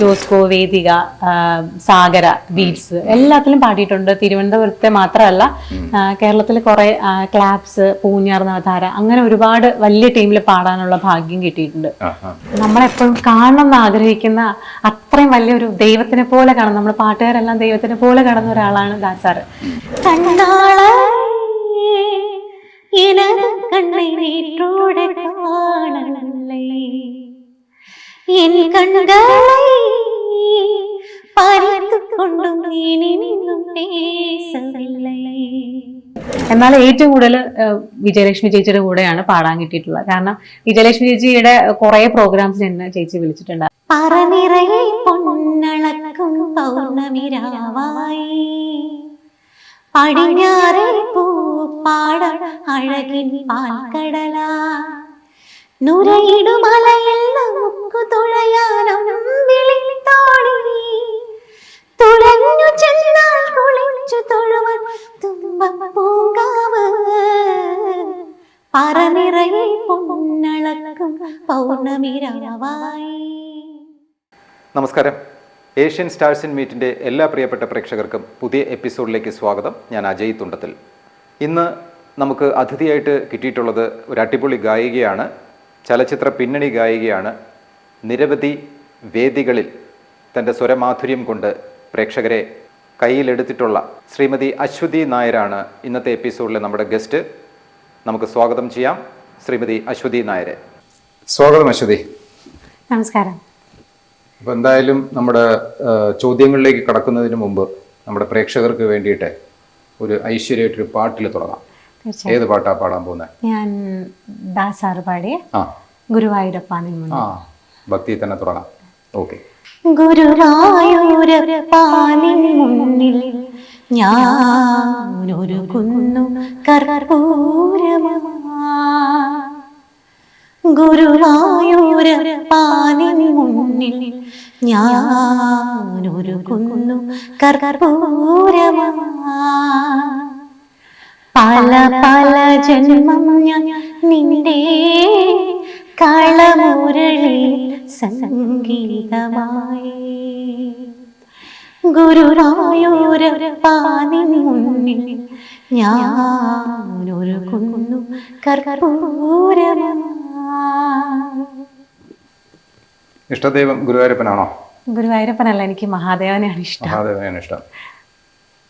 ജോസ്കോ വേദിക സാഗര beats എല്ലാത്തിലും പാടിയിട്ടുണ്ട്. തിരുവനന്തപുരത്തെ മാത്രമല്ല കേരളത്തിൽ കുറെ ക്ലാബ്സ് പൂഞ്ഞാർ നവതാര അങ്ങനെ ഒരുപാട് വലിയ ടീമിൽ പാടാനുള്ള ഭാഗ്യം കിട്ടിയിട്ടുണ്ട്. നമ്മളെപ്പോഴും കാണണം എന്ന് ആഗ്രഹിക്കുന്ന അത്രയും വലിയൊരു ദൈവത്തിനെ പോലെ കാണണം നമ്മൾ പാട്ടുകാരെല്ലാം ദൈവത്തിനെ പോലെ കാണുന്ന ഒരാളാണ് ദാസാറ് കണ്ണീരോടെ കാണണല്ലേ എന്നാൽ ഏറ്റവും കൂടുതൽ വിജയലക്ഷ്മി ചേച്ചിയുടെ കൂടെയാണ് പാടാൻ കിട്ടിയിട്ടുള്ളത്. കാരണം വിജയലക്ഷ്മി ചേച്ചിയുടെ കുറെ പ്രോഗ്രാംസ് എന്നെ ചേച്ചി വിളിച്ചിട്ടുണ്ട്. പറനിറയെ പൂ പാട അഴകിൻ പാൽക്കടലാ. കുളിച്ചു നമസ്കാരം. ഏഷ്യൻ സ്റ്റാർസ് ഇൻ മീറ്റിന്റെ എല്ലാ പ്രിയപ്പെട്ട പ്രേക്ഷകർക്കും പുതിയ എപ്പിസോഡിലേക്ക് സ്വാഗതം. ഞാൻ അജയ് തുണ്ടത്തിൽ. ഇന്ന് നമുക്ക് അതിഥിയായിട്ട് കിട്ടിയിട്ടുള്ളത് ഒരു അടിപൊളി ഗായികയാണ് ചലച്ചിത്ര പിന്നണി ഗായികയാണ് നിരവധി വേദികളിൽ തന്റെ സ്വരമാധുര്യം കൊണ്ട് പ്രേക്ഷകരെ കയ്യിലെടുത്തിട്ടുള്ള ശ്രീമതി അശ്വതി നായരാണ് ഇന്നത്തെ എപ്പിസോഡിലെ നമ്മുടെ ഗസ്റ്റ്. നമുക്ക് സ്വാഗതം ചെയ്യാം ശ്രീമതി അശ്വതി നായരെ. സ്വാഗതം അശ്വതി. നമസ്കാരം. അപ്പോൾ എന്തായാലും നമ്മുടെ ചോദ്യങ്ങളിലേക്ക് കടക്കുന്നതിന് മുമ്പ് നമ്മുടെ പ്രേക്ഷകർക്ക് വേണ്ടിയിട്ട് ഒരു ഐശ്വര്യമായിട്ടൊരു പാട്ടിൽ തുടങ്ങാം. ഏത് പാട്ടാ പാടാൻ പോകുന്നത് ഞാൻ ദാസാറ് പാടിയ ഗുരുവായൂരപ്പ ആ ഭക്തി തന്നെ തുടങ്ങാം. ഓക്കെ. ഗുരുവായൂരപ്പാനിൻ മുന്നിൽ ഞാനൊരു കുന്നു കർപ്പൂരമാ. ഗുരുവായൂരപ്പാനിൻ മുന്നിൽ ഞാനൊരു കുന്നു കർപ്പൂരമാ. പല പല ജന്മം ഞാൻ നിന്റെ കളമുരളി സംഗീതമായി. ഗുരുരായൂരപ്പാനിൻ മുന്നിൽ ഞാനൊരു കുന്നു ഇഷ്ടദൈവം ഗുരുവായൂരപ്പനാണോ? ഗുരുവായൂരപ്പനല്ല എനിക്ക് മഹാദേവനെയാണ് ഇഷ്ടം. മഹാദേവനാണ് ഇഷ്ടം.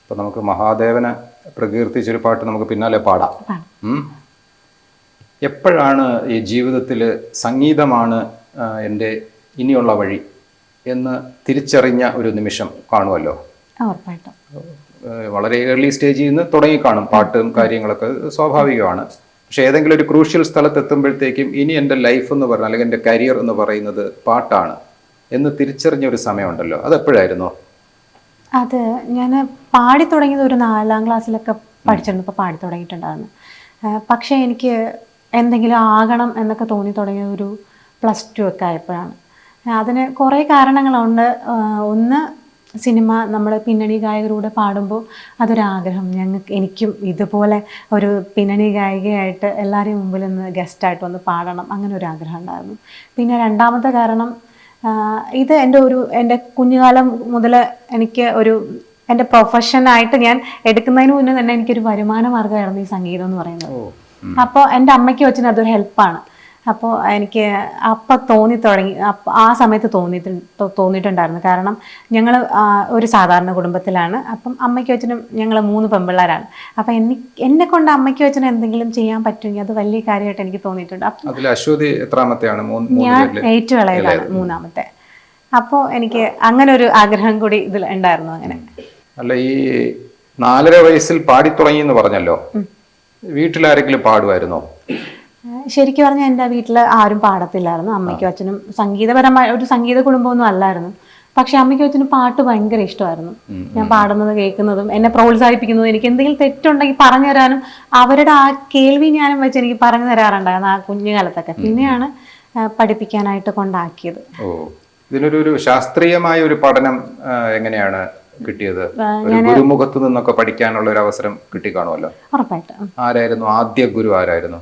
അപ്പം നമുക്ക് മഹാദേവനെ പ്രകീർത്തിച്ചൊരു പാട്ട് നമുക്ക് പിന്നാലെ പാടാം. എപ്പോഴാണ് ഈ ജീവിതത്തിൽ സംഗീതമാണ് എന്റെ ഇനിയുള്ള വഴി എന്ന് തിരിച്ചറിഞ്ഞ ഒരു നിമിഷം കാണുമല്ലോ? വളരെ ഏർലി സ്റ്റേജിൽ നിന്ന് തുടങ്ങി കാണും പാട്ടും കാര്യങ്ങളൊക്കെ. സ്വാഭാവികമാണ്. പക്ഷെ ഏതെങ്കിലും ഒരു ക്രൂഷ്യൽ സ്ഥലത്ത് എത്തുമ്പോഴത്തേക്കും ഇനി എന്റെ ലൈഫ് എന്ന് പറഞ്ഞാൽ അല്ലെങ്കിൽ എന്റെ കരിയർ എന്ന് പറയുന്നത് പാട്ടാണ് എന്ന് തിരിച്ചറിഞ്ഞ ഒരു സമയമുണ്ടല്ലോ. അത് എപ്പോഴായിരുന്നു അത് ഞാൻ പാടി തുടങ്ങിയത് ഒരു നാലാം ക്ലാസ്സിലൊക്കെ പഠിച്ചിരുന്നപ്പോൾ പാടി തുടങ്ങിയിട്ടുണ്ടായിരുന്നു പക്ഷേ എനിക്ക് എന്തെങ്കിലും ആകണം എന്നൊക്കെ തോന്നി തുടങ്ങിയത് ഒരു പ്ലസ് ടു ഒക്കെ ആയപ്പോഴാണ്. അതിന് കുറേ കാരണങ്ങളുണ്ട്. ഒന്ന് സിനിമ നമ്മൾ പിന്നണി ഗായകരൂടെ പാടുമ്പോൾ അതൊരാഗ്രഹം. ഞങ്ങൾക്ക് എനിക്കും ഇതുപോലെ ഒരു പിന്നണി ഗായികയായിട്ട് എല്ലാവരെയും മുമ്പിൽ നിന്ന് ഗസ്റ്റായിട്ട് വന്ന് പാടണം. അങ്ങനെ ഒരു ആഗ്രഹം ഉണ്ടായിരുന്നു. പിന്നെ രണ്ടാമത്തെ കാരണം ഇത് എന്റെ ഒരു എന്റെ കുഞ്ഞുകാലം മുതൽ എനിക്ക് ഒരു എന്റെ പ്രൊഫഷനായിട്ട് ഞാൻ എടുക്കുന്നതിന് മുന്നേ തന്നെ എനിക്കൊരു വരുമാന മാർഗമായിരുന്നു ഈ സംഗീതം എന്ന് പറയുന്നത്. അപ്പോൾ എന്റെ അമ്മയ്ക്ക് വെച്ചിന് അതൊരു ഹെൽപ്പാണ് അപ്പോൾ എനിക്ക് അപ്പം തോന്നി തുടങ്ങി ആ സമയത്ത് തോന്നിയിട്ട് തോന്നിയിട്ടുണ്ടായിരുന്നു. കാരണം ഞങ്ങൾ ഒരു സാധാരണ കുടുംബത്തിലാണ്. അപ്പം അമ്മയ്ക്ക് വെച്ചിനും ഞങ്ങൾ മൂന്ന് പെമ്പിള്ളേരാണ്. അപ്പം എന്നെ എന്നെ കൊണ്ട് അമ്മയ്ക്ക് വെച്ചിന് എന്തെങ്കിലും ചെയ്യാൻ പറ്റുമെങ്കിൽ അത് വലിയ കാര്യമായിട്ട് എനിക്ക് തോന്നിയിട്ടുണ്ട്. അപ്പം അശ്വതി എത്രാമത്തെയാണ്? ഞാൻ ഏറ്റവും ഇളയതാണ് മൂന്നാമത്തെ. അപ്പോൾ എനിക്ക് അങ്ങനെ ഒരു ആഗ്രഹം കൂടി ഇതിൽ ഉണ്ടായിരുന്നു അങ്ങനെ. അല്ല ഈ നാലര വയസ്സിൽ പാടി തുടങ്ങി എന്ന് പറഞ്ഞല്ലോ. വീട്ടിലാരെങ്കിലും പാടുമായിരുന്നോ? ശരിക്കും പറഞ്ഞാൽ എന്റെ വീട്ടിൽ ആരും പാടത്തില്ലായിരുന്നു. അമ്മയ്ക്കും അച്ഛനും സംഗീതപരമായ ഒരു സംഗീത കുടുംബമൊന്നും അല്ലായിരുന്നു. പക്ഷെ അമ്മയ്ക്കും അച്ഛനും പാട്ട് ഭയങ്കര ഇഷ്ടമായിരുന്നു. ഞാൻ പാടുന്നത് കേൾക്കുന്നതും എന്നെ പ്രോത്സാഹിപ്പിക്കുന്നതും എനിക്ക് എന്തെങ്കിലും തെറ്റുണ്ടെങ്കിൽ പറഞ്ഞു തരാനും അവരുടെ ആ കേൾവി ഞാനും വെച്ച് എനിക്ക് പറഞ്ഞു തരാറുണ്ടായിരുന്നു ആ കുഞ്ഞുകാലത്തൊക്കെ പിന്നെയാണ് പഠിപ്പിക്കാനായിട്ട് കൊണ്ടാക്കിയത്. ഇതിനൊരു ശാസ്ത്രീയമായ ഒരു പഠനം എങ്ങനെയാണ് കിട്ടിയത്? ഗുരുമുഖത്ത് നിന്നൊക്കെ പഠിക്കാനുള്ള ഒരു അവസരം കിട്ടി കാണുമല്ലോ ഉറപ്പായിട്ടും. ആരായിരുന്നു? ആദ്യ ഗുരു ആരായിരുന്നു?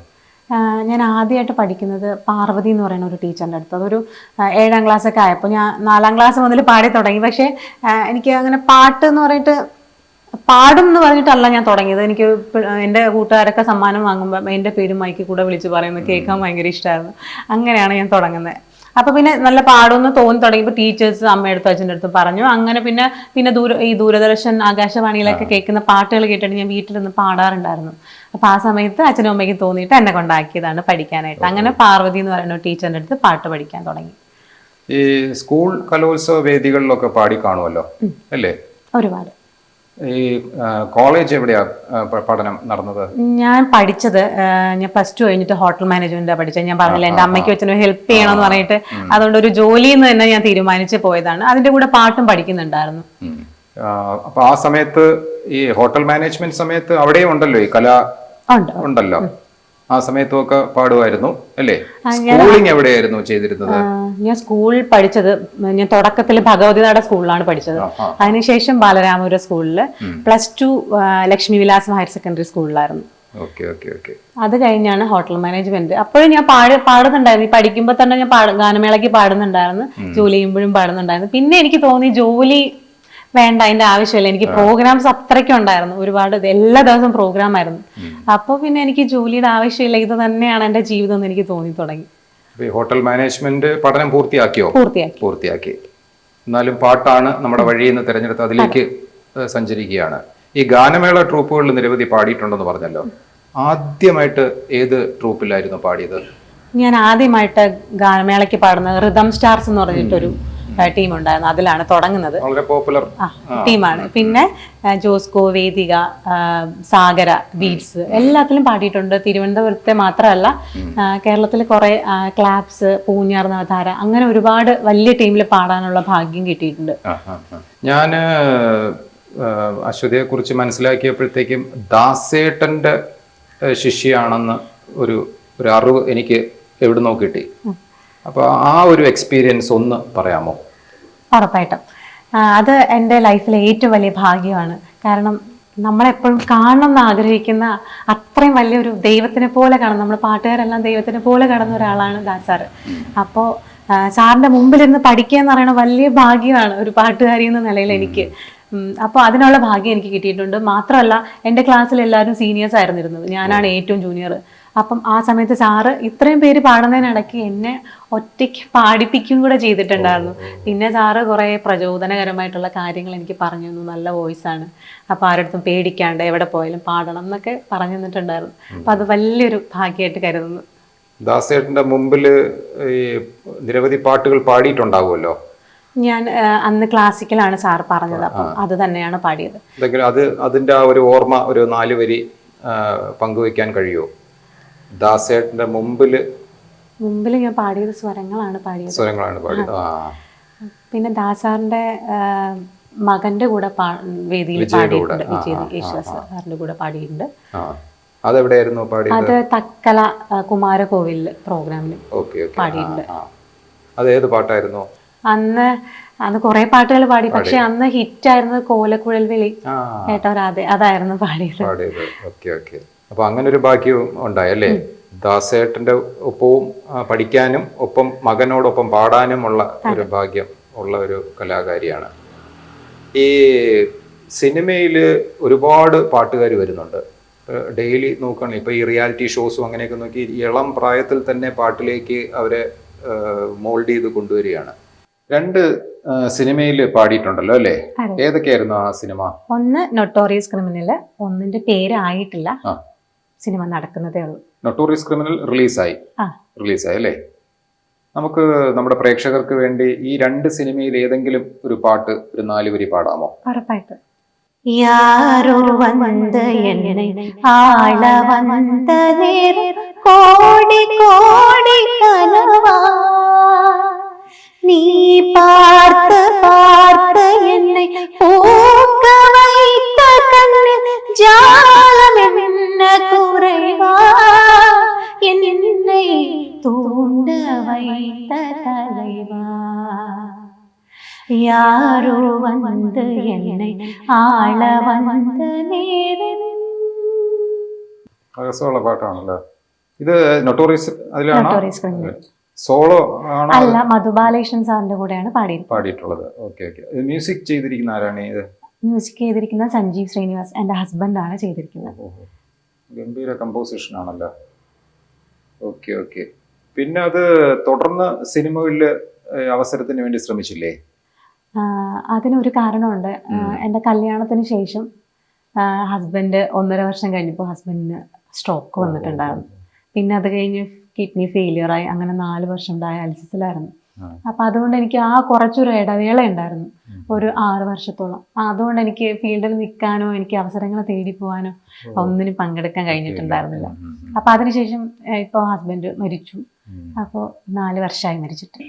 ഞാൻ ആദ്യമായിട്ട് പഠിക്കുന്നത് പാർവതി എന്ന് പറയുന്ന ഒരു ടീച്ചറിന്റെ അടുത്ത്. അതൊരു ഏഴാം ക്ലാസ് ഒക്കെ ആയപ്പോൾ ഞാൻ നാലാം ക്ലാസ് മുതൽ പാടി തുടങ്ങി. പക്ഷേ എനിക്ക് അങ്ങനെ പാട്ട് എന്ന് പറഞ്ഞിട്ട് പാടും എന്ന് പറഞ്ഞിട്ടല്ല ഞാൻ തുടങ്ങിയത്. എനിക്ക് എന്റെ കൂട്ടുകാരൊക്കെ സമ്മാനം വാങ്ങുമ്പോൾ എന്റെ പേര് മൈക്കിൽ കൂടെ വിളിച്ച് പറയുന്നത് കേൾക്കാൻ ഭയങ്കര ഇഷ്ടമായിരുന്നു അങ്ങനെയാണ് ഞാൻ തുടങ്ങുന്നത്. അപ്പൊ പിന്നെ നല്ല പാടുമെന്ന് തോന്നി തുടങ്ങിയപ്പോൾ ടീച്ചേഴ്സ് അമ്മയടുത്ത് അച്ഛന്റെ അടുത്ത് പറഞ്ഞു. അങ്ങനെ പിന്നെ പിന്നെ ദൂര ഈ ദൂരദർശൻ ആകാശവാണിയിലൊക്കെ കേൾക്കുന്ന പാട്ടുകൾ കേട്ടിട്ട് ഞാൻ വീട്ടിലിരുന്ന് പാടാറുണ്ടായിരുന്നു. അപ്പൊ ആ സമയത്ത് അച്ഛനും അമ്മയ്ക്ക് തോന്നിയിട്ട് എന്നെ കൊണ്ടാക്കിയതാണ് പഠിക്കാനായിട്ട്. അങ്ങനെ പാർവതി എന്ന് പറയുന്ന ടീച്ചറിന്റെ അടുത്ത് പാട്ട് പഠിക്കാൻ തുടങ്ങി. ഈ സ്കൂൾ കലോത്സവ വേദികളിലൊക്കെ പാടി കാണുമല്ലോ അല്ലേ? ഒരുപാട്. ഈ കോളേജ് എവിടെയാ പഠനം നടന്നത്? ഞാൻ പഠിച്ചത് ഞാൻ പ്ലസ് ടു കഴിഞ്ഞിട്ട് ഹോട്ടൽ മാനേജ്മെന്റ് പഠിച്ചത്. ഞാൻ പറഞ്ഞില്ല എന്റെ അമ്മയ്ക്കും അച്ഛനും ഹെൽപ്പ് ചെയ്യണം എന്ന് പറഞ്ഞിട്ട് അതുകൊണ്ട് ഒരു ജോലി എന്ന് തന്നെ ഞാൻ തീരുമാനിച്ച് പോയതാണ്. അതിന്റെ കൂടെ പാട്ടും പഠിക്കുന്നുണ്ടായിരുന്നു. അപ്പൊ ആ സമയത്ത് ഈ ഹോട്ടൽ മാനേജ്മെന്റ് സമയത്ത് അവിടെയും ഉണ്ടല്ലോ ഈ കല ഉണ്ടല്ലോ. ആ സമയത്തുമൊക്കെ പാടുമായിരുന്നു അല്ലേ? സ്കൂളിംഗ് എവിടെയായിരുന്നു ചെയ്തിരുന്നത്? ഞാൻ സ്കൂളിൽ പഠിച്ചത് ഞാൻ തുടക്കത്തിൽ ഭഗവതിനാട സ്കൂളിലാണ് പഠിച്ചത്. അതിനുശേഷം ബാലരാമപുര സ്കൂളിൽ പ്ലസ് ടു ലക്ഷ്മി വിലാസം ഹയർ സെക്കൻഡറി സ്കൂളിലായിരുന്നു അത് കഴിഞ്ഞാണ് ഹോട്ടൽ മാനേജ്മെന്റ് അപ്പോഴും ഞാൻ പാട് പാടുന്നുണ്ടായിരുന്നു. ഈ പഠിക്കുമ്പോൾ തന്നെ ഞാൻ ഗാനമേളയ്ക്ക് പാടുന്നുണ്ടായിരുന്നു. ജോലി ചെയ്യുമ്പോഴും പാടുന്നുണ്ടായിരുന്നു. പിന്നെ എനിക്ക് തോന്നി ജോലി വേണ്ട അതിന്റെ ആവശ്യമില്ല. എനിക്ക് പ്രോഗ്രാംസ് അത്രയ്ക്കും ഉണ്ടായിരുന്നു. ഒരുപാട് എല്ലാ ദിവസവും പ്രോഗ്രാം ആയിരുന്നു. അപ്പോൾ പിന്നെ എനിക്ക് ജോലിയുടെ ആവശ്യമില്ല. ഇത് തന്നെയാണ് എന്റെ ജീവിതം എന്ന് എനിക്ക് തോന്നി തുടങ്ങി. അപ്പൊ ഹോട്ടൽ മാനേജ്മെന്റ് പഠനം പൂർത്തിയാക്കിയോ? പൂർത്തിയാക്കി. പൂർത്തിയാക്കി. എന്നാലും പാട്ടാണ് നമ്മുടെ വഴി എന്ന് തിരഞ്ഞെടുത്ത് അതിലേക്ക് സഞ്ചരിക്കുകയാണ്. ഈ ഗാനമേള ട്രൂപ്പുകളിൽ നിരവധി പാടിയിട്ടുണ്ടെന്ന് പറഞ്ഞല്ലോ. ആദ്യമായിട്ട് ഏത് ട്രൂപ്പിലായിരുന്നു പാടിയത്? ഞാൻ ആദ്യമായിട്ട് ഗാനമേളയ്ക്ക് പാടുന്നത് റിതം സ്റ്റാർസ് എന്ന് പറഞ്ഞിട്ടൊരു ടീം ഉണ്ടായിരുന്നു. അതിലാണ് തുടങ്ങുന്നത്. വളരെ പോപ്പുലർ ടീമാണ് പിന്നെ ജോസ്കോ വേദിക സാഗര ബീറ്റ്സ് എല്ലാത്തിലും പാടിയിട്ടുണ്ട്. തിരുവനന്തപുരത്തെ മാത്രമല്ല കേരളത്തിൽ കുറെ ക്ലാപ്സ് പൂഞ്ഞാർ നവധാര അങ്ങനെ ഒരുപാട് വലിയ ടീമിൽ പാടാനുള്ള ഭാഗ്യം കിട്ടിയിട്ടുണ്ട്. ഞാൻ അശ്വതിയെ കുറിച്ച് മനസ്സിലാക്കിയപ്പോഴത്തേക്കും ദാസേട്ടന്റെ ശിഷ്യാണെന്ന് ഒരു ഒരു അറിവ് എനിക്ക് എവിടെ കിട്ടി. അപ്പൊ ആ ഒരു എക്സ്പീരിയൻസ് ഒന്ന് പറയാമോ? ഉറപ്പായിട്ടും. അത് എന്റെ ലൈഫിലെ ഏറ്റവും വലിയ ഭാഗ്യമാണ്. കാരണം നമ്മളെപ്പോഴും കാണണം എന്ന് ആഗ്രഹിക്കുന്ന അത്രയും വലിയൊരു ദൈവത്തിനെ പോലെ കാണും. നമ്മൾ പാട്ടുകാരെല്ലാം ദൈവത്തിനെ പോലെ കാണുന്ന ഒരാളാണ് ദാസാറ് അപ്പോൾ സാറിന്റെ മുമ്പിലിരുന്ന് പഠിക്കുക എന്ന് പറയുന്ന വലിയ ഭാഗ്യമാണ് ഒരു പാട്ടുകാരി എന്ന നിലയിൽ എനിക്ക്. അപ്പോൾ അതിനുള്ള ഭാഗ്യം എനിക്ക് കിട്ടിയിട്ടുണ്ട്. മാത്രമല്ല എന്റെ ക്ലാസ്സിൽ എല്ലാവരും സീനിയേഴ്സ് ആയിരുന്നിരുന്നത്. ഞാനാണ് ഏറ്റവും ജൂനിയർ അപ്പം ആ സമയത്ത് സാറ് ഇത്രയും പേര് പാടുന്നതിനിടയ്ക്ക് എന്നെ ഒറ്റയ്ക്ക് പാടിപ്പിക്കും കൂടെ ചെയ്തിട്ടുണ്ടായിരുന്നു. പിന്നെ സാറ് കുറേ പ്രചോദനകരമായിട്ടുള്ള കാര്യങ്ങൾ എനിക്ക് പറഞ്ഞു തന്നു. നല്ല വോയിസ് ആണ് അപ്പോൾ ആരടുത്തും പേടിക്കാണ്ട് എവിടെ പോയാലും പാടണം എന്നൊക്കെ പറഞ്ഞു തന്നിട്ടുണ്ടായിരുന്നു. അപ്പം അത് വലിയൊരു ഭാഗ്യമായിട്ട് കരുതുന്നു. ദാസേട്ടന്റെ മുമ്പിൽ ഈ നിരവധി പാട്ടുകൾ പാടിയിട്ടുണ്ടാവുമല്ലോ? ഞാൻ അന്ന് ക്ലാസിക്കലാണ് സാർ പറഞ്ഞത്. അപ്പം അത് തന്നെയാണ് പാടിയത്. എന്തെങ്കിലും അത് അതിന്റെ ആ ഒരു ഓർമ്മ ഒരു നാല് വരി പങ്കുവയ്ക്കാൻ കഴിയുമോ? ദാസേട്ടന്റെ മുമ്പിൽ മുമ്പിൽ ഞാൻ പാടിയത് സ്വരങ്ങളാണ് പാടിയത്. സ്വരങ്ങളാണ് പാടിയത്. പിന്നെ ദാസാറിന്റെ മകന്റെ കൂടെ വേദിയിൽ. പാടിയിട്ടുണ്ട്. ആ, വിജയ് ആ, യേശുദാസ് സാറിന്റെ കൂടെ പാടിയിട്ടുണ്ട്. ആ. അതെവിടെയായിരുന്നു പാടിയത്? അത് തക്കല കുമാരകോവിൽ പ്രോഗ്രാമിൽ പാടിയിട്ടുണ്ട്. അത് ഏത് പാട്ടായിരുന്നു? അന്ന് അന്ന് കുറെ പാട്ടുകൾ പാടി. പക്ഷെ അന്ന് ഹിറ്റ് ആയിരുന്നത് കോലക്കുഴൽ വിളി. ആ. കേട്ടവരാതെ അതായിരുന്നു പാടിയത്. പാടിയത് ഓക്കെ ഓക്കെ അപ്പൊ അങ്ങനെ ഒരു ഭാഗ്യവും ഉണ്ടായല്ലേ ദാസേട്ടന്റെ ഒപ്പവും പഠിക്കാനും ഒപ്പം മകനോടൊപ്പം പാടാനുമുള്ള ഒരു ഭാഗ്യം ഉള്ള ഒരു കലാകാരിയാണ്. ഈ സിനിമയിൽ ഒരുപാട് പാട്ടുകാർ വരുന്നുണ്ട്. ഡെയിലി നോക്കുകയാണെങ്കിൽ ഇപ്പോൾ ഈ റിയാലിറ്റി ഷോസും അങ്ങനെയൊക്കെ നോക്കി ഇളം പ്രായത്തിൽ തന്നെ പാട്ടിലേക്ക് അവരെ മോൾഡ് ചെയ്ത് കൊണ്ടുവരികയാണ്. രണ്ട് സിനിമയിൽ പാടിയിട്ടുണ്ടല്ലോ അല്ലേ. ഏതൊക്കെയായിരുന്നു ആ സിനിമ? ഒന്ന് നൊട്ടോറിയസ് ക്രിമിനൽ ഒന്നിന്റെ പേരായിട്ടില്ല. സിനിമ നടക്കുന്നതേ ഉള്ളൂ നൊട്ടോറിയസ് ക്രിമിനൽ റിലീസായി ആ. റിലീസായി അല്ലേ നമുക്ക് നമ്മുടെ പ്രേക്ഷകർക്ക് വേണ്ടി ഈ രണ്ട് സിനിമയിൽ ഏതെങ്കിലും ഒരു പാട്ട് ഒരു നാല് വരി പാടാമോ ഉറപ്പായിട്ട് யாரோ வந்த என்னை ஆள வந்த நேரம் கோடி கோடி கனவா நீ பார்த்து பார்த்து என்னை பூக்க வைத்த கண்ணில் யாரோ வந்து என்னை ஆள வந்த நேரம் രസമുള്ള പാട്ടാണല്ലോ ഇത് നൊട്ടോറിയസ് അതിലാണോ Notorious Criminal. സോളോ ആണോ അല്ല മധുബാലകൃഷ്ണൻ സാറിന്റെ കൂടെയാണ് പാടിയിരിക്കുന്നത് പാടിയിട്ടുള്ളത് ഓക്കെ ഓക്കെ മ്യൂസിക് ചെയ്തിരിക്കുന്ന ആരാണ് ഇത് മ്യൂസിക് ചെയ്തിരിക്കുന്ന സഞ്ജീവ് ശ്രീനിവാസ് എൻ്റെ ഹസ്ബൻഡാണ് ചെയ്തിരിക്കുന്നത് ഓഹോ. ഗംഭീര കമ്പോസിഷൻ ആണല്ലോ ഓക്കെ ഓക്കെ പിന്നെ അത് തുടർന്ന് സിനിമകളിൽ അവസരത്തിന് വേണ്ടി ശ്രമിച്ചില്ലേ ആഹ് അതിനൊരു കാരണമുണ്ട്. എന്റെ കല്യാണത്തിന് ശേഷം ഹസ്ബൻഡ് ഒന്നര വർഷം കഴിഞ്ഞപ്പോൾ ഹസ്ബൻഡിന് സ്ട്രോക്ക് വന്നിട്ടുണ്ടായിരുന്നു. പിന്നെ അത് കഴിഞ്ഞ് കിഡ്നി ഫെയിലിയറായി അങ്ങനെ നാല് വർഷം ഡയാലിസിസിലായിരുന്നു. അപ്പം അതുകൊണ്ട് എനിക്ക് ആ കുറച്ചൊരു ഇടവേള ഉണ്ടായിരുന്നു. ഒരു ആറ് വർഷത്തോളം. അതുകൊണ്ട് എനിക്ക് ഫീൽഡിൽ നിൽക്കാനോ എനിക്ക് അവസരങ്ങൾ തേടി പോകാനോ ഒന്നിനും പങ്കെടുക്കാൻ കഴിഞ്ഞിട്ടുണ്ടായിരുന്നില്ല. അപ്പം അതിനുശേഷം ഇപ്പോൾ ഹസ്ബൻഡ് മരിച്ചു. അപ്പോൾ നാല് വർഷമായി മരിച്ചിട്ട്.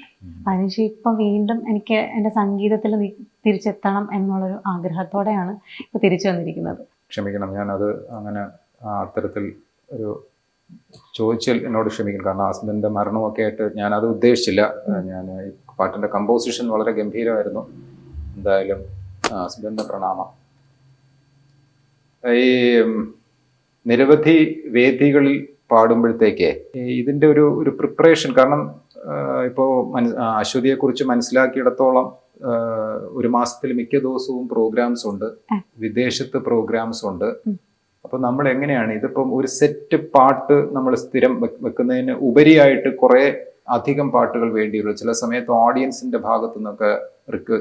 അതിനുശേഷം ഇപ്പം വീണ്ടും എനിക്ക് എന്റെ സംഗീതത്തിൽ തിരിച്ചെത്തണം എന്നുള്ളൊരു ആഗ്രഹത്തോടെയാണ് ഇപ്പോൾ തിരിച്ചു വന്നിരിക്കുന്നത്. ക്ഷമിക്കണം ഞാനത് അങ്ങനെ അത്തരത്തിൽ ഒരു ചോദിച്ചാൽ എന്നോട് ക്ഷമിക്കണം. കാരണം ഹസ്ബൻഡിന്റെ മരണമൊക്കെ ആയിട്ട് ഞാൻ അത് ഉദ്ദേശിച്ചില്ല ഞാൻ പാട്ടിന്റെ കമ്പോസിഷൻ വളരെ ഗംഭീരമായിരുന്നു. എന്തായാലും ഹസ്ബൻഡിന്റെ പ്രണാമം. ഈ നിരവധി വേദികളിൽ പാടുമ്പോഴത്തേക്ക് ഇതിന്റെ ഒരു ഒരു പ്രിപ്പറേഷൻ കാരണം ഇപ്പോൾ അശ്വതിയെ കുറിച്ച് മനസ്സിലാക്കിയിടത്തോളം ഒരു മാസത്തിൽ മിക്ക ദിവസവും പ്രോഗ്രാംസ് ഉണ്ട്. വിദേശത്ത് പ്രോഗ്രാംസ് ഉണ്ട്. അപ്പൊ നമ്മൾ എങ്ങനെയാണ് ഇതിപ്പം ഒരു സെറ്റ് പാട്ട് നമ്മൾ സ്ഥിരം വെക്ക് വെക്കുന്നതിന് ഉപരിയായിട്ട് കുറെ അധികം പാട്ടുകൾ വേണ്ടിയുള്ളൂ ചില സമയത്ത് ഓഡിയൻസിന്റെ ഭാഗത്തു നിന്നൊക്കെ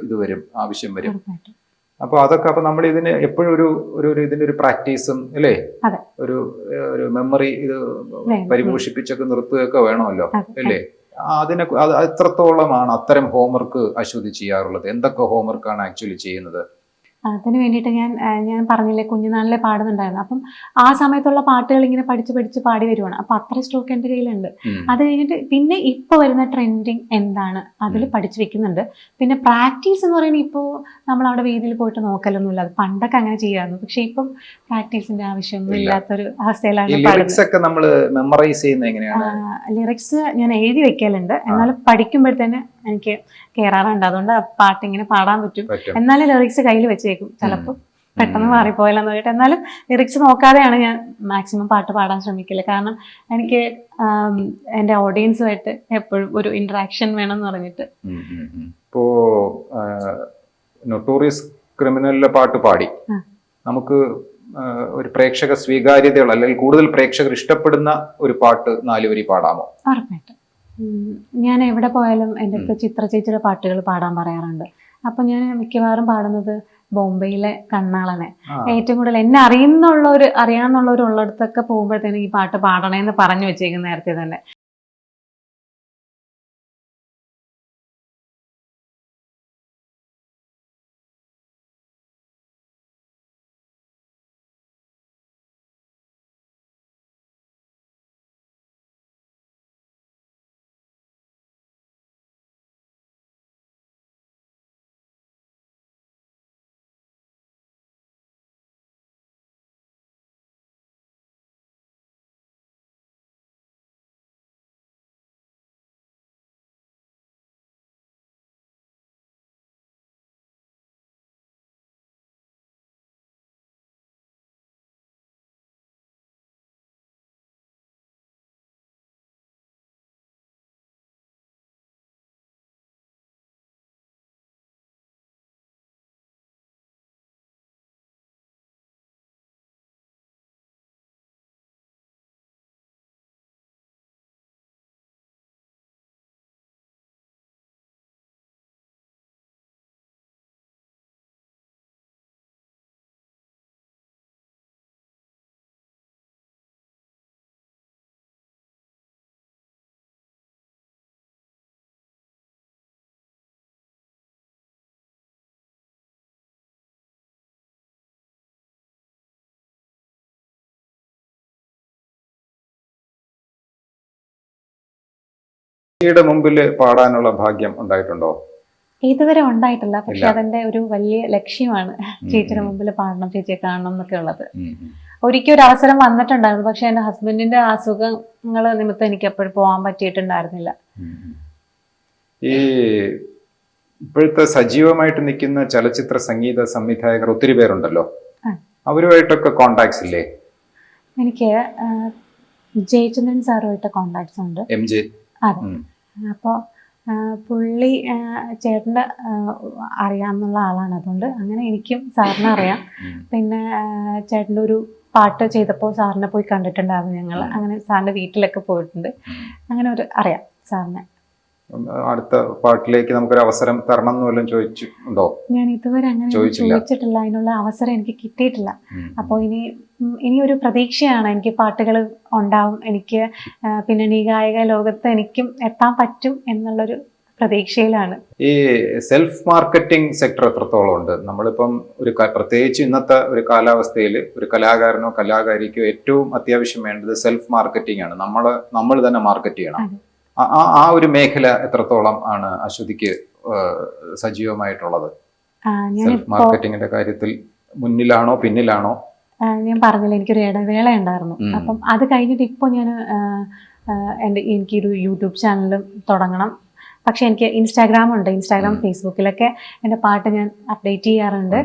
ഇത് വരും ആവശ്യം വരും. അപ്പൊ അതൊക്കെ അപ്പൊ നമ്മൾ ഇതിന് എപ്പോഴും ഒരു ഒരു ഇതിന്റെ ഒരു പ്രാക്ടീസും അല്ലേ? ഒരു ഒരു മെമ്മറി ഇത്. പരിപോഷിപ്പിച്ചൊക്കെ നിർത്തുകയൊക്കെ വേണമല്ലോ അല്ലേ? അതിനെ എത്രത്തോളമാണ് അത്തരം ഹോംവർക്ക് അശ്വതി ചെയ്യാറുള്ളത്? എന്തൊക്കെ ഹോംവർക്കാണ് ആക്ച്വലി ചെയ്യുന്നത്? അതിന് വേണ്ടിയിട്ട് ഞാൻ ഞാൻ പറഞ്ഞില്ലേ കുഞ്ഞുനാളിലെ പാടുന്നുണ്ടായിരുന്നു. അപ്പം ആ സമയത്തുള്ള പാട്ടുകൾ ഇങ്ങനെ പഠിച്ച് പഠിച്ച് പാടി വരുവാണ്. അപ്പം അത്ര സ്റ്റോക്ക് എന്റെ കയ്യിലുണ്ട്. അത് കഴിഞ്ഞിട്ട് പിന്നെ ഇപ്പോൾ വരുന്ന ട്രെൻഡിങ് എന്താണ്? അതിൽ പഠിച്ചു വെക്കുന്നുണ്ട്. പിന്നെ പ്രാക്ടീസ് എന്ന് പറയുന്നത് ഇപ്പോൾ നമ്മൾ അവിടെ വീതിയിൽ പോയിട്ട് നോക്കലൊന്നുമില്ല. അത് പണ്ടൊക്കെ അങ്ങനെ ചെയ്യാമായിരുന്നു പക്ഷെ ഇപ്പം പ്രാക്ടീസിന്റെ ആവശ്യമൊന്നും ഇല്ല. ഇല്ലാത്തൊരു അവസ്ഥയിലാണ് ലിറിക്സ് ഞാൻ എഴുതി വെക്കലുണ്ട്. എന്നാലും പഠിക്കുമ്പോഴത്തേന് എനിക്ക് കയറാറുണ്ട് അതുകൊണ്ട് പാട്ട് ഇങ്ങനെ പാടാൻ പറ്റും. എന്നാലും ലിറിക്സ് കയ്യിൽ വെച്ചേക്കും. ചിലപ്പോൾ പെട്ടെന്ന് മാറിപ്പോയാലെന്ന് പറഞ്ഞിട്ട്. എന്നാലും ലിറിക്സ് നോക്കാതെയാണ് ഞാൻ മാക്സിമം പാട്ട് പാടാൻ ശ്രമിക്കൽ. കാരണം എനിക്ക് എന്റെ എന്റെ ഓഡിയൻസുമായിട്ട് എപ്പോഴും ഒരു ഇന്ററാക്ഷൻ വേണം എന്ന് പറഞ്ഞിട്ട്. ഇപ്പോ നൊട്ടോറിയസ് ക്രിമിനലിലെ പാട്ട് പാടി. നമുക്ക് ഒരു പ്രേക്ഷക സ്വീകാര്യതയുള്ള അല്ലെങ്കിൽ കൂടുതൽ പ്രേക്ഷകർ ഇഷ്ടപ്പെടുന്ന ഒരു പാട്ട് നാലുവരി പാടാമോ? ഉറപ്പായിട്ടും. ഞാൻ എവിടെ പോയാലും എന്റെ അടുത്ത് ചിത്ര ചേച്ചിയുടെ പാട്ടുകൾ പാടാൻ പറയാറുണ്ട്. അപ്പം ഞാൻ മിക്കവാറും പാടുന്നത് ബോംബെയിലെ കണ്ണാളനെ. ഏറ്റവും കൂടുതൽ എന്നെ അറിയുന്നുള്ളവർ അറിയാവുന്നുള്ളവർ ഉള്ളിടത്തൊക്കെ പോകുമ്പോഴത്തേനും ഈ പാട്ട് പാടണേന്ന് പറഞ്ഞു വെച്ചേക്കും നേരത്തെ തന്നെ. ചേച്ചിയുടെ മുമ്പിൽ പാടാനുള്ള ഭാഗ്യം ഉണ്ടായിട്ടുണ്ടോ? ഇതുവരെ ഉണ്ടായിട്ടില്ല. പക്ഷെ അതിന്റെ ഒരു വലിയ ലക്ഷ്യമാണ് ചേച്ചിയുടെ മുമ്പിൽ പാടണം ചേച്ചിയെ കാണണം എന്നൊക്കെ ഉള്ളത്. ഒരിക്കൽ ഒരു അവസരം വന്നിട്ടുണ്ടായിരുന്നു. പക്ഷെ എന്റെ ഹസ്ബൻഡിന്റെ അസുഖങ്ങൾ നിമിത്തം എനിക്ക് എപ്പോഴും പോകാൻ പറ്റിയിട്ടുണ്ടായിരുന്നില്ല. ഈ ഇപ്പോഴത്തെ സജീവമായിട്ട് നിൽക്കുന്ന ചലച്ചിത്ര സംഗീത സംവിധായകർ ഒത്തിരി പേരുണ്ടല്ലോ. അവരുമായിട്ടൊക്കെ കോണ്ടാക്ട്സ് ഇല്ലേ? എനിക്ക് ജയചന്ദ്രൻ സാറുമായിട്ട് കോണ്ടാക്ട്സ് ഉണ്ട്. M J? അതെ. അപ്പോൾ പുള്ളി ചേട്ടന്റെ അറിയാമെന്നുള്ള ആളാണ്. അതുകൊണ്ട് അങ്ങനെ എനിക്കും സാറിനെ അറിയാം. പിന്നെ ചേട്ടന്റെ ഒരു പാട്ട് ചെയ്തപ്പോൾ സാറിനെ പോയി കണ്ടിട്ടുണ്ടായിരുന്നു ഞങ്ങൾ. അങ്ങനെ സാറിന്റെ വീട്ടിലൊക്കെ പോയിട്ടുണ്ട്. അങ്ങനെ ഒരു അറിയാം സാറിനെ. അടുത്ത പാട്ടിലേക്ക് നമുക്കൊരു അവസരം തരണം എന്ന് വല്ലതും ചോദിച്ചിട്ടുണ്ടോ? ഞാൻ ഇതുവരെ അങ്ങനെ ചോദിച്ചിട്ടില്ല. അതിനുള്ള അവസരം എനിക്ക് കിട്ടിയിട്ടില്ല. അപ്പോൾ ഇനി ഇനി ഒരു പ്രതീക്ഷയാണ് എനിക്ക് പാട്ടുകൾ ഉണ്ടാവും. എനിക്ക് പിന്നെ പിന്നണി ഗായക ലോകത്ത് എനിക്കും എത്താൻ പറ്റും എന്നുള്ളൊരു പ്രതീക്ഷയിലാണ്. ഈ സെൽഫ് മാർക്കറ്റിംഗ് സെക്ടർ എത്രത്തോളം ഉണ്ട്? നമ്മളിപ്പം ഒരു പ്രത്യേകിച്ച് ഇന്നത്തെ ഒരു കാലാവസ്ഥയിൽ ഒരു കലാകാരനോ കലാകാരിക്കോ ഏറ്റവും അത്യാവശ്യം വേണ്ടത് സെൽഫ് മാർക്കറ്റിംഗ് ആണ്. നമ്മൾ നമ്മൾ തന്നെ മാർക്കറ്റ് ചെയ്യണം. ആ- ആ ഒരു മേഖല എത്രത്തോളം ആണ് അശ്വതിക്ക് സജീവമായിട്ടുള്ളത്? സെൽഫ് മാർക്കറ്റിംഗിന്റെ കാര്യത്തിൽ മുന്നിലാണോ പിന്നിലാണോ? ഞാൻ പറഞ്ഞില്ല എനിക്കൊരു ഇടവേള ഉണ്ടായിരുന്നു. അപ്പം അത് കഴിഞ്ഞിട്ട് ഇപ്പോൾ ഞാൻ എന്റെ എനിക്കൊരു യൂട്യൂബ് ചാനലും തുടങ്ങണം. പക്ഷെ എനിക്ക് ഇൻസ്റ്റാഗ്രാം ഉണ്ട്. ഇൻസ്റ്റാഗ്രാം ഫേസ്ബുക്കിലൊക്കെ എന്റെ പാട്ട് ഞാൻ അപ്ഡേറ്റ് ചെയ്യാറുണ്ട്.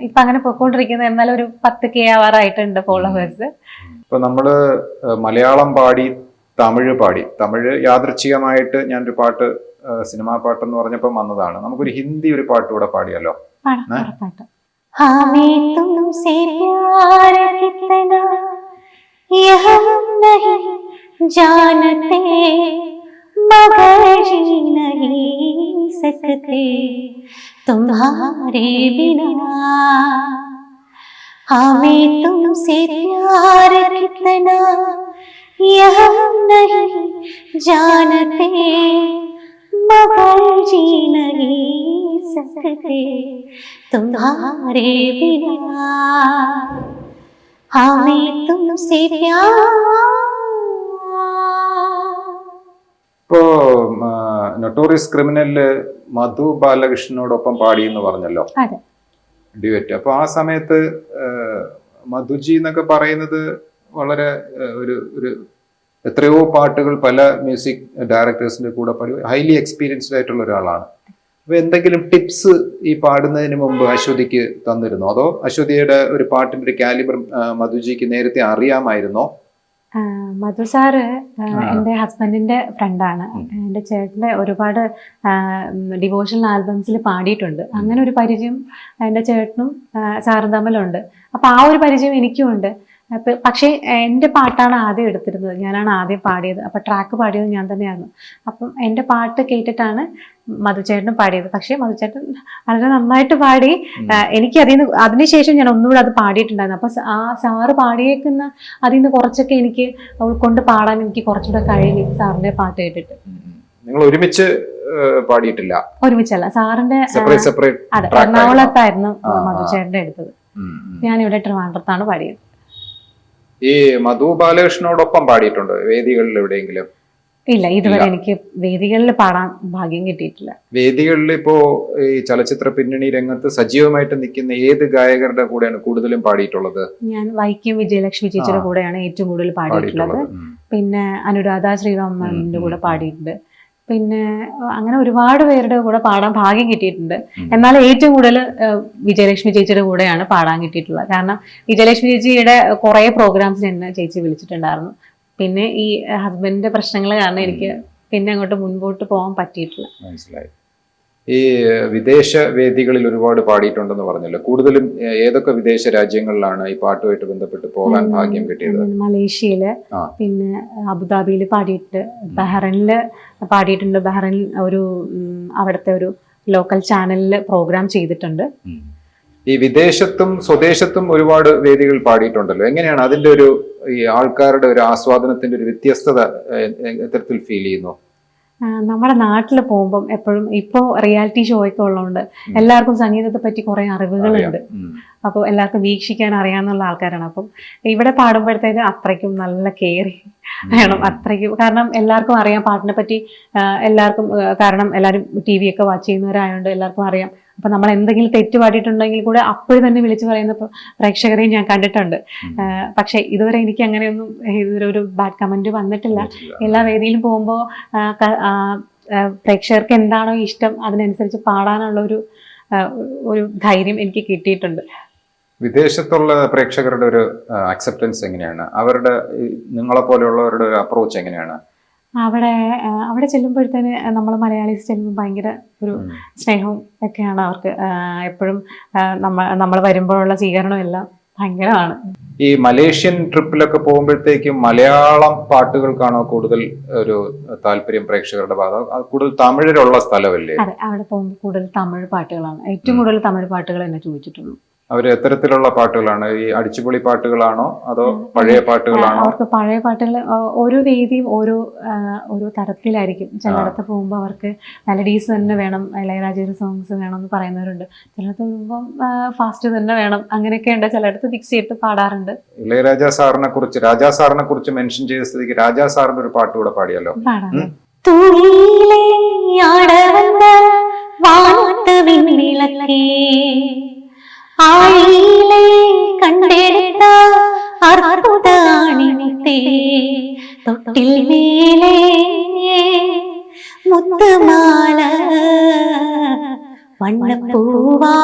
ഇപ്പം അങ്ങനെ പോയിക്കൊണ്ടിരിക്കുന്നത്. എന്നാലും ഒരു പത്ത് കെ ആവാറായിട്ടുണ്ട് ഫോളോവേഴ്സ്. ഇപ്പം നമ്മൾ മലയാളം പാടി തമിഴ് പാടി തമിഴ് യാദൃച്ഛികമായിട്ട് ഞാനൊരു പാട്ട് ഏഹ്, സിനിമാ പാട്ടെന്ന് പറഞ്ഞപ്പം വന്നതാണ് നമുക്കൊരു ഹിന്ദി ഒരു പാട്ട് കൂടെ പാടിയല്ലോ പാടാം ഏ? ഉറപ്പായിട്ടും हमें तुमसे प्यार कितना ये हम नहीं जानते मगर जी नहीं सकते तुम्हारे बिना हमें तुमसे प्यार कितना ये हम नहीं जानते मगर जी नहीं सकते तुम्हारे बिना हमें तुमसे प्यार ഇപ്പോ നൊട്ടോറിയസ് ക്രിമിനലില് മധു ബാലകൃഷ്ണനോടൊപ്പം പാടി എന്ന് പറഞ്ഞല്ലോ അതെ ഡ്യുവറ്റ് അപ്പൊ ആ സമയത്ത് ഏഹ്, മധുജി എന്നൊക്കെ പറയുന്നത് വളരെ ഏഹ്, ഒരു ഒരു എത്രയോ പാട്ടുകൾ പല മ്യൂസിക് ഡയറക്ടേഴ്സിന്റെ കൂടെ പാടി ഹൈലി എക്സ്പീരിയൻസ്ഡ് ആയിട്ടുള്ള ഒരാളാണ്. അപ്പൊ എന്തെങ്കിലും ടിപ്സ് ഈ പാടുന്നതിന് മുമ്പ് അശ്വതിക്ക് തന്നിരുന്നോ? അതോ അശ്വതിയുടെ ഒരു പാട്ടിന്റെ ഒരു കാലിബർ മധുജിക്ക് നേരത്തെ അറിയാമായിരുന്നോ? മധു സാറ്. എന്റെ ഹസ്ബൻഡിന്റെ ഫ്രണ്ടാണ്. എന്റെ ചേട്ടന്റെ ഒരുപാട് ഡിവോഷണൽ ആൽബംസിൽ പാടിയിട്ടുണ്ട്. അങ്ങനെ ഒരു പരിചയം എന്റെ ചേട്ടനും സാറും തമ്മിലുണ്ട്. അപ്പൊ ആ ഒരു പരിചയം എനിക്കും ഉണ്ട് അപ്പൊ പക്ഷേ എന്റെ പാട്ടാണ് ആദ്യം എടുത്തിരുന്നത്. ഞാനാണ് ആദ്യം പാടിയത്. അപ്പൊ ട്രാക്ക് പാടിയത് ഞാൻ തന്നെയായിരുന്നു. അപ്പം എന്റെ പാട്ട് കേട്ടിട്ടാണ് മധുചേട്ടനും പാടിയത്. പക്ഷേ മധുചേട്ടൻ വളരെ നന്നായിട്ട് പാടി. എനിക്ക് അതിൽ നിന്ന് അതിനുശേഷം ഞാൻ ഒന്നുകൂടെ അത് പാടിയിട്ടുണ്ടായിരുന്നു. അപ്പൊ ആ സാറ് പാടിയേക്കുന്ന അതിൽ നിന്ന് കുറച്ചൊക്കെ എനിക്ക് ഉൾക്കൊണ്ട് പാടാൻ എനിക്ക് കുറച്ചുകൂടെ കഴിയും സാറിന്റെ പാട്ട് കേട്ടിട്ട്. നിങ്ങൾ ഒരുമിച്ച് പാടിയിട്ടില്ല? ഒരുമിച്ചല്ല. സാറിന്റെ അതെ എറണാകുളത്തായിരുന്നു. മധുചേട്ടന്റെ എടുത്തത്. ഞാനിവിടെ ട്രിവാൻഡ്രത്താണ് പാടിയത്. ഈ മധു ബാലകൃഷ്ണനോടൊപ്പം പാടിയിട്ടുണ്ട്? വേദികളിൽ എവിടെയെങ്കിലും? ഇല്ല ഇതുവരെ എനിക്ക് വേദികളിൽ പാടാൻ ഭാഗ്യം കിട്ടിയിട്ടില്ല. വേദികളിൽ ഇപ്പോ ഈ ചലച്ചിത്ര പിന്നണി രംഗത്ത് സജീവമായിട്ട് നിൽക്കുന്ന ഏത് ഗായകരുടെ കൂടെയാണ് കൂടുതലും പാടിയിട്ടുള്ളത്? ഞാൻ വൈക്കം വിജയലക്ഷ്മി ചേച്ചിയുടെ കൂടെയാണ് ഏറ്റവും കൂടുതൽ പാടിയിട്ടുള്ളത്. പിന്നെ അനുരാധ ശ്രീറാമന്റെ കൂടെ പാടിയിട്ടുണ്ട്. പിന്നെ അങ്ങനെ ഒരുപാട് പേരുടെ കൂടെ പാടാൻ ഭാഗ്യം കിട്ടിയിട്ടുണ്ട്. എന്നാൽ ഏറ്റവും കൂടുതൽ വിജയലക്ഷ്മി ചേച്ചിയുടെ കൂടെയാണ് പാടാൻ കിട്ടിയിട്ടുള്ളത്. കാരണം വിജയലക്ഷ്മി ചേച്ചിയുടെ കുറേ പ്രോഗ്രാംസിന് എന്നെ ചേച്ചി വിളിച്ചിട്ടുണ്ടായിരുന്നു. പിന്നെ ഈ ഹസ്ബൻഡിന്റെ പ്രശ്നങ്ങൾ കാരണം എനിക്ക് പിന്നെ അങ്ങോട്ട് മുൻപോട്ട് പോകാൻ പറ്റിയിട്ടില്ല. മനസ്സിലായി. ഈ വിദേശ വേദികളിൽ ഒരുപാട് പാടിയിട്ടുണ്ടെന്ന് പറഞ്ഞല്ലോ. കൂടുതലും ഏതൊക്കെ വിദേശ രാജ്യങ്ങളിലാണ് ഈ പാട്ടുമായിട്ട് ബന്ധപ്പെട്ട് പോകാൻ ഭാഗ്യം കിട്ടിയത്? മലേഷ്യയിൽ പിന്നെ അബുദാബിയിൽ പാടിയിട്ട് ബഹ്റൈനിൽ പാടിയിട്ടുണ്ട്. ബഹ്റൈനിൽ ഒരു അവിടുത്തെ ഒരു ലോക്കൽ ചാനലിൽ പ്രോഗ്രാം ചെയ്തിട്ടുണ്ട്. ഈ വിദേശത്തും സ്വദേശത്തും ഒരുപാട് വേദികൾ പാടിയിട്ടുണ്ടല്ലോ. എങ്ങനെയാണ് അതിന്റെ ഒരു ഈ ആൾക്കാരുടെ ഒരു ആസ്വാദനത്തിന്റെ ഒരു വ്യത്യസ്തത എത്തരത്തിൽ ഫീൽ ചെയ്യുന്നു? നമ്മുടെ നാട്ടിൽ പോകുമ്പം എപ്പോഴും ഇപ്പോൾ റിയാലിറ്റി ഷോ ഒക്കെ ഉള്ളതുകൊണ്ട് എല്ലാവർക്കും സംഗീതത്തെ പറ്റി കുറേ അറിവുകളുണ്ട്. അപ്പോൾ എല്ലാവർക്കും വീക്ഷിക്കാൻ അറിയാവുന്ന ആൾക്കാരാണ്. അപ്പം ഇവിടെ പാടുമ്പോഴത്തേക്ക് അത്രയ്ക്കും നല്ല കെയറി വേണം. അത്രയ്ക്കും കാരണം എല്ലാവർക്കും അറിയാം പാട്ടിനെ പറ്റി. എല്ലാവർക്കും കാരണം എല്ലാവരും ടി വി ഒക്കെ വാച്ച് ചെയ്യുന്നവരായതുകൊണ്ട് എല്ലാവർക്കും അറിയാം. അപ്പൊ നമ്മൾ എന്തെങ്കിലും തെറ്റ് പാടിയിട്ടുണ്ടെങ്കിൽ കൂടെ അപ്പോഴും തന്നെ വിളിച്ചു പറയുന്ന പ്രേക്ഷകരെ പ്രേക്ഷകരെയും ഞാൻ കണ്ടിട്ടുണ്ട്. പക്ഷെ ഇതുവരെ എനിക്ക് അങ്ങനെയൊന്നും ഇതുവരെ ഒരു ബാഡ് കമന്റ് വന്നിട്ടില്ല. എല്ലാ വേദിയിലും പോകുമ്പോൾ പ്രേക്ഷകർക്ക് എന്താണോ ഇഷ്ടം അതിനനുസരിച്ച് പാടാനുള്ള ഒരു ഒരു ധൈര്യം എനിക്ക് കിട്ടിയിട്ടുണ്ട്. വിദേശത്തുള്ള പ്രേക്ഷകരുടെ ഒരു അക്സെപ്റ്റൻസ് എങ്ങനെയാണ്? അവരുടെ നിങ്ങളെ പോലെയുള്ളവരുടെ ഒരു അപ്രോച്ച് എങ്ങനെയാണ്? അവിടെ അവിടെ ചെല്ലുമ്പോഴത്തേന് നമ്മൾ മലയാളീസ് ചെല്ലുമ്പോൾ ഭയങ്കര ഒരു സ്നേഹവും ഒക്കെയാണ് അവർക്ക് എപ്പോഴും നമ്മ നമ്മൾ വരുമ്പോഴുള്ള സ്വീകരണം എല്ലാം ഭയങ്കരമാണ്. ഈ മലേഷ്യൻ ട്രിപ്പിലൊക്കെ പോകുമ്പോഴത്തേക്കും മലയാളം പാട്ടുകൾക്കാണോ കൂടുതൽ ഒരു താല്പര്യം പ്രേക്ഷകരുടെ ഭാഗം? കൂടുതൽ തമിഴിലുള്ള സ്ഥലമല്ലേ? അതെ അവിടെ പോകുമ്പോൾ കൂടുതൽ തമിഴ് പാട്ടുകളാണ്. ഏറ്റവും കൂടുതൽ തമിഴ് പാട്ടുകൾ എന്നെ ചോദിച്ചിട്ടുള്ളൂ. അവർ എത്തരത്തിലുള്ള പാട്ടുകളാണ്. ഈ അടിച്ചുപൊളി പാട്ടുകളാണോ അതോ പഴയ പാട്ടുകളാണോ? അവർക്ക് പഴയ പാട്ടുകൾ ഓരോ വേദിയും ഓരോ ഓരോ തരത്തിലായിരിക്കും. ചിലയിടത്ത് പോകുമ്പോൾ അവർക്ക് മെലഡീസ് തന്നെ വേണം ഇളയരാജയുടെ സോങ്സ് വേണം എന്ന് പറയുന്നവരുണ്ട്. ചിലയിടത്ത് പോകുമ്പോൾ ഫാസ്റ്റ് തന്നെ വേണം അങ്ങനെയൊക്കെ ഉണ്ട്. ചിലയിടത്ത് ഫിക്സ് ചെയ്തിട്ട് പാടാറുണ്ട്. ഇളയരാജ സാറിനെ കുറിച്ച് രാജാ സാറിനെ കുറിച്ച് മെൻഷൻ ചെയ്ത സ്ഥിതിക്ക് രാജാ സാറിന്റെ ഒരു പാട്ട് കൂടെ പാടിയല്ലോ തുണിയിലെ ആടവന്ന ஆயிலே கண்டெடுத்தா அற்புத அணித்தே தொட்டில் மேலே முத்துமால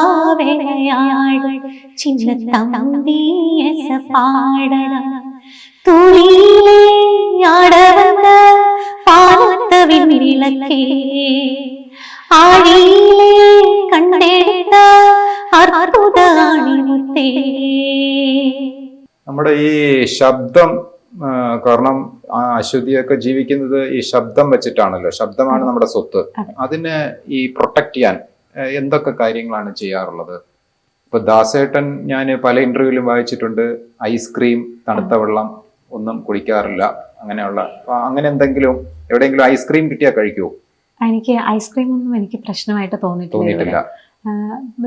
வண்ணப்பூவாவையாள் சின்ன தம்பியச பாட துளியிலே ஆட வந்த பாலத்தவின் விளக்கே ആഴിയിലെ കണ്ടെടുത്ത നമ്മുടെ ഈ ശബ്ദം കാരണം ആ അശ്വതിയൊക്കെ ജീവിക്കുന്നത് ഈ ശബ്ദം വെച്ചിട്ടാണല്ലോ. ശബ്ദമാണ് നമ്മുടെ സ്വത്ത്. അതിന് ഈ പ്രൊട്ടക്ട് ചെയ്യാൻ എന്തൊക്കെ കാര്യങ്ങളാണ് ചെയ്യാറുള്ളത്? ഇപ്പൊ ദാസേട്ടൻ ഞാൻ പല ഇന്റർവ്യൂവിലും വായിച്ചിട്ടുണ്ട്. ഐസ്ക്രീം തണുത്ത വെള്ളം ഒന്നും കുടിക്കാറില്ല. അങ്ങനെയുള്ള അങ്ങനെ എന്തെങ്കിലും എവിടെയെങ്കിലും ഐസ്ക്രീം കിട്ടിയാൽ കഴിക്കുമോ എനിക്ക് ഐസ്ക്രീം ഒന്നും എനിക്ക് പ്രശ്നമായിട്ട് തോന്നിയിട്ടില്ല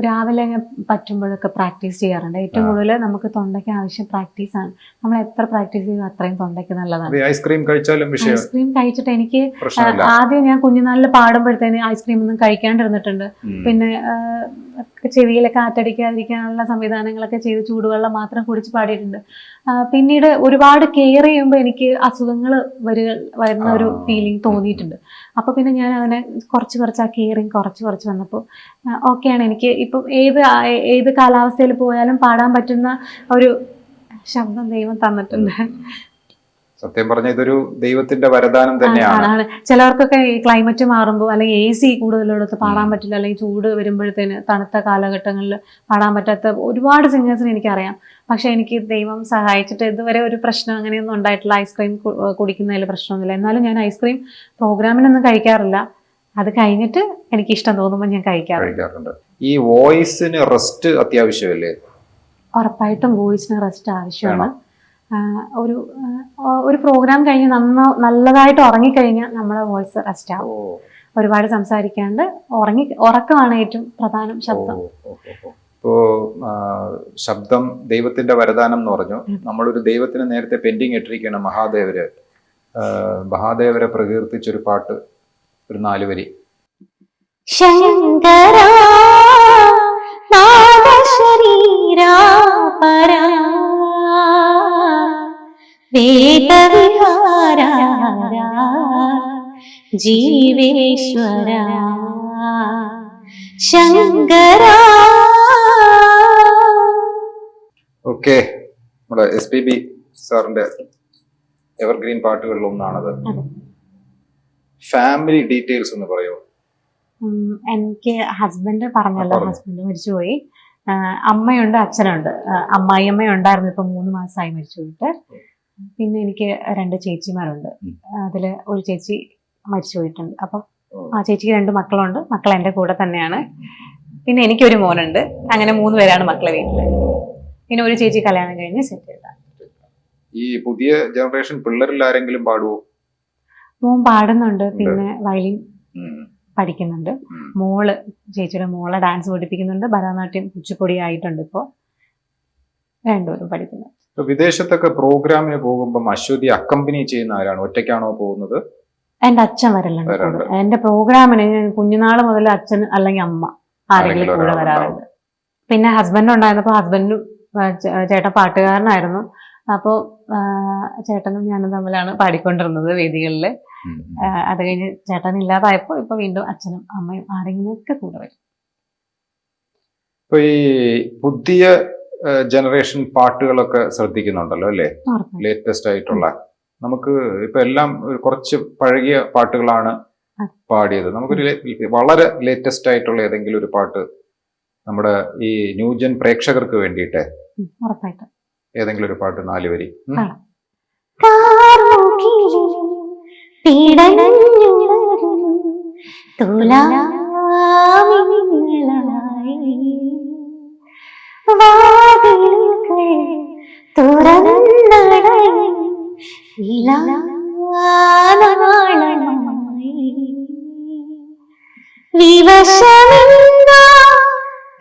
രാവിലെ പറ്റുമ്പോഴൊക്കെ പ്രാക്ടീസ് ചെയ്യാറുണ്ട്. ഏറ്റവും. കൂടുതൽ നമുക്ക് തൊണ്ടയ്ക്ക് ആവശ്യം പ്രാക്ടീസ് ആണ്. നമ്മൾ എത്ര പ്രാക്ടീസ് ചെയ്യും അത്രയും തൊണ്ടയ്ക്ക് നല്ലതാണ്. ഐസ്ക്രീം കഴിച്ചാലും ഐസ്ക്രീം കഴിച്ചിട്ട് എനിക്ക് ആദ്യം ഞാൻ കുഞ്ഞുനാളിൽ പാടുമ്പോഴത്തേന് ഐസ്ക്രീം ഒന്നും കഴിക്കാണ്ടിരുന്നിട്ടുണ്ട്. പിന്നെ ആ, ചെവിയിലൊക്കെ കാറ്റടിക്കാതിരിക്കാനുള്ള സംവിധാനങ്ങളൊക്കെ ചെയ്ത് ചൂടുവെള്ളം മാത്രം കുടിച്ച് പാടിയിട്ടുണ്ട്. പിന്നീട് ഒരുപാട് കെയർ ചെയ്യുമ്പോൾ എനിക്ക് അസുഖങ്ങൾ വരുക വരുന്ന ഒരു ഫീലിംഗ് തോന്നിയിട്ടുണ്ട്. അപ്പൊ പിന്നെ ഞാൻ അതിനെ കുറച്ച് കുറച്ച് ആ കെയറിങ് കുറച്ച് കുറച്ച് വന്നപ്പോൾ ഓക്കെയാണ് എനിക്ക് ഇപ്പം ഏത് ഏത് കാലാവസ്ഥയിൽ പോയാലും പാടാൻ പറ്റുന്ന ഒരു ശബ്ദം ദൈവം തന്നിട്ടുണ്ട്. സത്യം പറഞ്ഞ ഇതൊരു ദൈവത്തിന്റെ വരദാനം തന്നെയാണ്. ചിലർക്കൊക്കെ ചിലവർക്കൊക്കെ ഈ ക്ലൈമറ്റ് മാറുമ്പോൾ അല്ലെങ്കിൽ എ സി കൂടുതലെടുത്ത് പാടാൻ പറ്റില്ല അല്ലെങ്കിൽ ചൂട് വരുമ്പോഴത്തേന് തണുത്ത കാലഘട്ടങ്ങളിൽ പാടാൻ പറ്റാത്ത ഒരുപാട് സിംഗേഴ്സിനെ എനിക്കറിയാം. പക്ഷെ എനിക്ക് ദൈവം സഹായിച്ചിട്ട് ഇതുവരെ ഒരു പ്രശ്നം അങ്ങനെയൊന്നും ഉണ്ടായിട്ടില്ല. ഐസ്ക്രീം കുടിക്കുന്നതിൽ പ്രശ്നമൊന്നുമില്ല. എന്നാലും ഞാൻ ഐസ്ക്രീം പ്രോഗ്രാമിനൊന്നും കഴിക്കാറില്ല. അത് കഴിഞ്ഞിട്ട് എനിക്ക് ഇഷ്ടം തോന്നുമ്പോൾ ഞാൻ കഴിക്കാറുണ്ട്. ഈ വോയിസിന് റെസ്റ്റ് അത്യാവശ്യമല്ലേ? ഉറപ്പായിട്ടും വോയിസിന് റെസ്റ്റ് ആവശ്യമാണ്. ഒരു ഒരു പ്രോഗ്രാം കഴിഞ്ഞ് നന്ന നല്ലതായിട്ട് ഉറങ്ങിക്കഴിഞ്ഞാൽ നമ്മുടെ വോയിസ് റെസ്റ്റ് ആവും. ഒരുപാട് സംസാരിക്കാണ്ട് ഉറങ്ങി ഉറക്കമാണ് ഏറ്റവും പ്രധാനം ശബ്ദം. ഇപ്പോ ശബ്ദം ദൈവത്തിന്റെ വരദാനം എന്ന് പറഞ്ഞു. നമ്മളൊരു ദൈവത്തിന് നേരത്തെ പെൻഡിങ് ഇട്ടിരിക്കുകയാണ് മഹാദേവര്. മഹാദേവരെ പ്രകീർത്തിച്ചൊരു പാട്ട് ഒരു നാല് വരി ശങ്കര നാദശരീരാ പരാ വേദവിഹാര ജീവേശ്വര ശങ്കര. ഓക്കെ നമ്മുടെ എസ് പി ബി സാറിന്റെ എവർഗ്രീൻ പാട്ടുകളിൽ ഒന്നാണത്. ഫാമിലി ഡീറ്റെയിൽസ് ഒന്ന് പറയോ? എനിക്ക് ഹസ്ബൻഡ് പറഞ്ഞല്ലോ ഹസ്ബൻഡ് മരിച്ചുപോയി. അമ്മയുണ്ട് അച്ഛനുണ്ട്. അമ്മായിയമ്മ ഉണ്ടായിരുന്നു ഇപ്പൊ മൂന്ന് മാസമായി മരിച്ചു പോയിട്ട് പിന്നെ എനിക്ക് രണ്ട് ചേച്ചിമാരുണ്ട്. അതിൽ അതിൽ ഒരു ചേച്ചി മരിച്ചു പോയിട്ടുണ്ട്. അപ്പം ആ ചേച്ചിക്ക് രണ്ട് മക്കളുണ്ട്. മക്കൾ എന്റെ കൂടെ തന്നെയാണ്. പിന്നെ എനിക്കൊരു മോനുണ്ട്. അങ്ങനെ മൂന്ന് പേരാണ് മക്കളെ വീട്ടിൽ. പിന്നെ ഒരു ചേച്ചി കല്യാണം കഴിഞ്ഞ് സെറ്റ് ഈ പുതിയ ജനറേഷൻ പിള്ളേരിൽ ആരെങ്കിലും പാടുവോ? മോൻ പാടുന്നുണ്ട്. പിന്നെ വയലിൻ പഠിക്കുന്നുണ്ട്. മോൾ ചേച്ചിയുടെ മോളെ ഡാൻസ് പഠിപ്പിക്കുന്നുണ്ട്. ഭരതനാട്യം കുച്ചിപ്പൊടി ആയിട്ടുണ്ട് ഇപ്പോൾ രണ്ടുപേരും പഠിക്കുന്നു ഇപ്പൊ വിദേശത്തൊക്കെ പ്രോഗ്രാമിന് പോകുമ്പോൾ അശ്വതി അക്കമ്പനി ചെയ്യുന്ന ആരാണ്? ഒറ്റയ്ക്കാണോ പോകുന്നത്? എന്റെ അച്ഛൻ വരലുണ്ട്. എന്റെ പ്രോഗ്രാമിന് കുഞ്ഞുനാൾ മുതൽ അച്ഛൻ അല്ലെങ്കിൽ അമ്മ ആരെങ്കിലും കൂടെ വരാറുണ്ട്. പിന്നെ ഹസ്ബൻഡ് ഉണ്ടായിരുന്നപ്പോൾ ഹസ്ബൻഡ് ചേട്ടൻ പാട്ടുകാരനായിരുന്നു. അപ്പോൾ ചേട്ടനും ഞാനും തമ്മിലാണ് പാടിക്കൊണ്ടിരുന്നത് വേദികളിൽ. അത് കഴിഞ്ഞ് ചേട്ടൻ ഇല്ലാതായപ്പോൾ ഇപ്പൊ വീണ്ടും അച്ഛനും അമ്മയും ആരെങ്കിലും ഒക്കെ കൂടെ വരും. ഇപ്പൊ ഈ പുതിയ ജനറേഷൻ പാട്ടുകളൊക്കെ ശ്രദ്ധിക്കുന്നുണ്ടല്ലോ അല്ലേ? ലേറ്റസ്റ്റ് ആയിട്ടുള്ള. നമുക്ക് ഇപ്പൊ എല്ലാം കുറച്ച് പഴകിയ പാട്ടുകളാണ് പാടിയത്. നമുക്കൊരു വളരെ ലേറ്റസ്റ്റ് ആയിട്ടുള്ള ഏതെങ്കിലും ഒരു പാട്ട് നമ്മുടെ ഈ ന്യൂജൻ പ്രേക്ഷകർക്ക് വേണ്ടിയിട്ട് ഏതെങ്കിലും ഒരു പാട്ട് നാല് വരി. ഉം. തുറന്നടയും വിവശമെന്തോ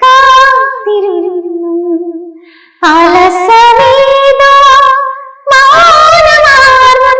കാത്തിരുന്നു അലസമേതോ മൗനമാർന്നു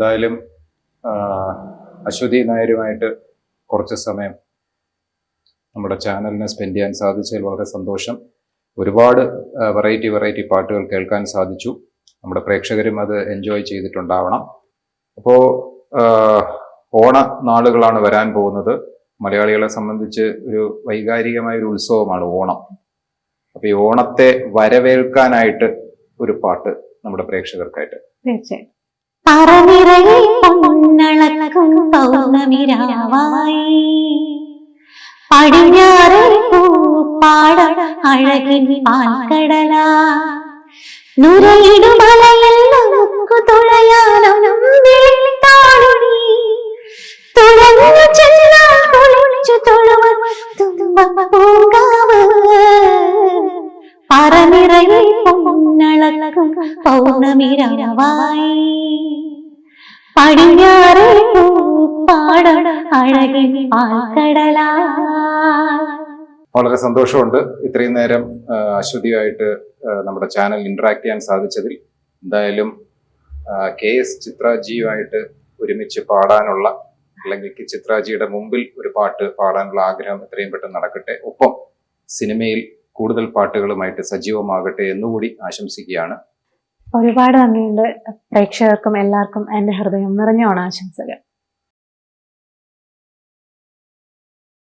എന്തായാലും അശ്വതി നായരുമായിട്ട് കുറച്ച് സമയം നമ്മുടെ ചാനലിനെ സ്പെൻഡ് ചെയ്യാൻ സാധിച്ചതിൽ വളരെ സന്തോഷം. ഒരുപാട് വെറൈറ്റി വെറൈറ്റി പാട്ടുകൾ കേൾക്കാൻ സാധിച്ചു. നമ്മുടെ പ്രേക്ഷകരും അത് എൻജോയ് ചെയ്തിട്ടുണ്ടാവണം. അപ്പോൾ ഓണ നാളുകളാണ് വരാൻ പോകുന്നത്. മലയാളികളെ സംബന്ധിച്ച് ഒരു വൈകാരികമായ ഒരു ഉത്സവമാണ് ഓണം. അപ്പൊ ഈ ഓണത്തെ വരവേൽക്കാനായിട്ട് ഒരു പാട്ട് നമ്മുടെ പ്രേക്ഷകർക്കായിട്ട്. തീർച്ചയായും പറനിറയെ പൊന്നളക്കും പൗർണമിരാവായി. പടിഞ്ഞാറെ പൂപ്പാട അഴകിൻ പാൽക്കടല. നുരയിടുമലയിൽ നമുക്ക് തുഴയാനും വിളിത്താടി തുഴഞ്ഞു കുളിച്ചു തൊഴുവൻ തുമ്പപ്പൂങ്കാവ് പറനിറയെ പൊന്നളക്കും പൗർണമിരാവായി. പടിഞ്ഞാറെ പൂപ്പാടം അഴകിൻ പാൽക്കടല. വളരെ സന്തോഷമുണ്ട് ഇത്രയും നേരം അശ്വതിയായിട്ട് നമ്മുടെ ചാനൽ ഇന്ററാക്ട് ചെയ്യാൻ സാധിച്ചതിൽ. എന്തായാലും കെ എസ് ചിത്രാജിയുമായിട്ട് ഒരുമിച്ച് പാടാനുള്ള അല്ലെങ്കിൽ ചിത്രാജിയുടെ മുമ്പിൽ ഒരു പാട്ട് പാടാനുള്ള ആഗ്രഹം എത്രയും പെട്ടെന്ന് നടക്കട്ടെ. ഒപ്പം സിനിമയിൽ കൂടുതൽ പാട്ടുകളുമായിട്ട് സജീവമാകട്ടെ എന്നുകൂടി ആശംസിക്കുകയാണ്. ഒരുപാട് നന്ദിയുണ്ട്. പ്രേക്ഷകർക്കും എല്ലാവർക്കും എന്റെ ഹൃദയം നിറഞ്ഞ ഓണാശംസകൾ.